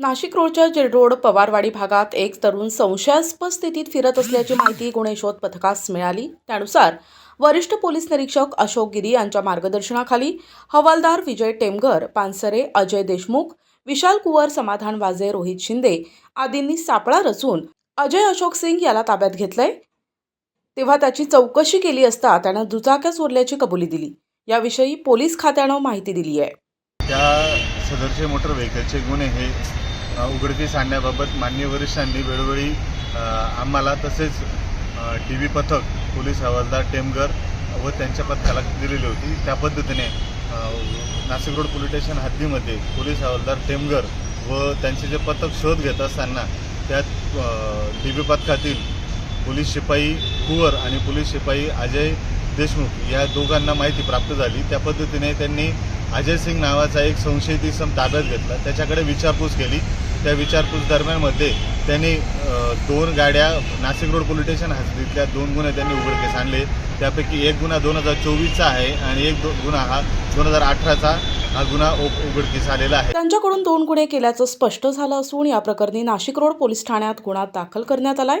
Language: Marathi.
नाशिक रोडच्या जेडरोड पवारवाडी भागात एक तरुण संशयास्पद स्थितीत फिरत असल्याची माहिती गुन्हे शोध पथकास मिळाली. त्यानुसार वरिष्ठ पोलीस निरीक्षक अशोक गिरी यांच्या मार्गदर्शनाखाली हवालदार विजय टेमघर पानसरे अजय देशमुख विशाल कुवर समाधान वाजे रोहित शिंदे आदींनी सापळा रचून अजय अशोक सिंग याला ताब्यात घेतलंय. तेव्हा त्याची चौकशी केली असता त्यानं दुचाक्या चोरल्याची कबुली दिली. याविषयी पोलीस खात्यानं माहिती दिली आहे त्या सदरचे मोटर व्हेकलचे गुन्हे हे उघडकीस आणण्याबाबत मान्य वरिष्ठांनी वेळोवेळी आम्हाला तसेच टी व्ही पथक पोलीस हवालदार टेमगर व त्यांच्या पथकाला दिलेली होती. त्या पद्धतीने नाशिक रोड पोलीस स्टेशन हद्दीमध्ये पोलीस हवालदार टेमगर व त्यांचे जे पथक शोध घेत असताना त्यात टी व्ही पथकातील पोलीस शिपाई कुवर आणि पोलीस शिपाई अजय देशमुख या दोघांना माहिती प्राप्त झाली. त्या पद्धतीने त्यांनी अजय सिंग नावाचा एक संशयित इसम ताब्यात घेतला. त्याच्याकडे विचारपूस केली. त्या विचारपूस दरम्यानमध्ये त्यांनी दोन गाड्या नाशिक रोड पोलीस स्टेशन हद्दीतल्या दोन गुन्हे त्यांनी उघडकीस आणले. त्यापैकी एक गुन्हा दोन हजार चोवीसचा आहे आणि एक दो गुन्हा हा दोन हजार अठराचा हा गुन्हा उघडकीस आलेला आहे. त्यांच्याकडून दोन गुन्हे केल्याचं स्पष्ट झालं असून या प्रकरणी नाशिक रोड पोलीस ठाण्यात गुन्हा दाखल करण्यात आलाय.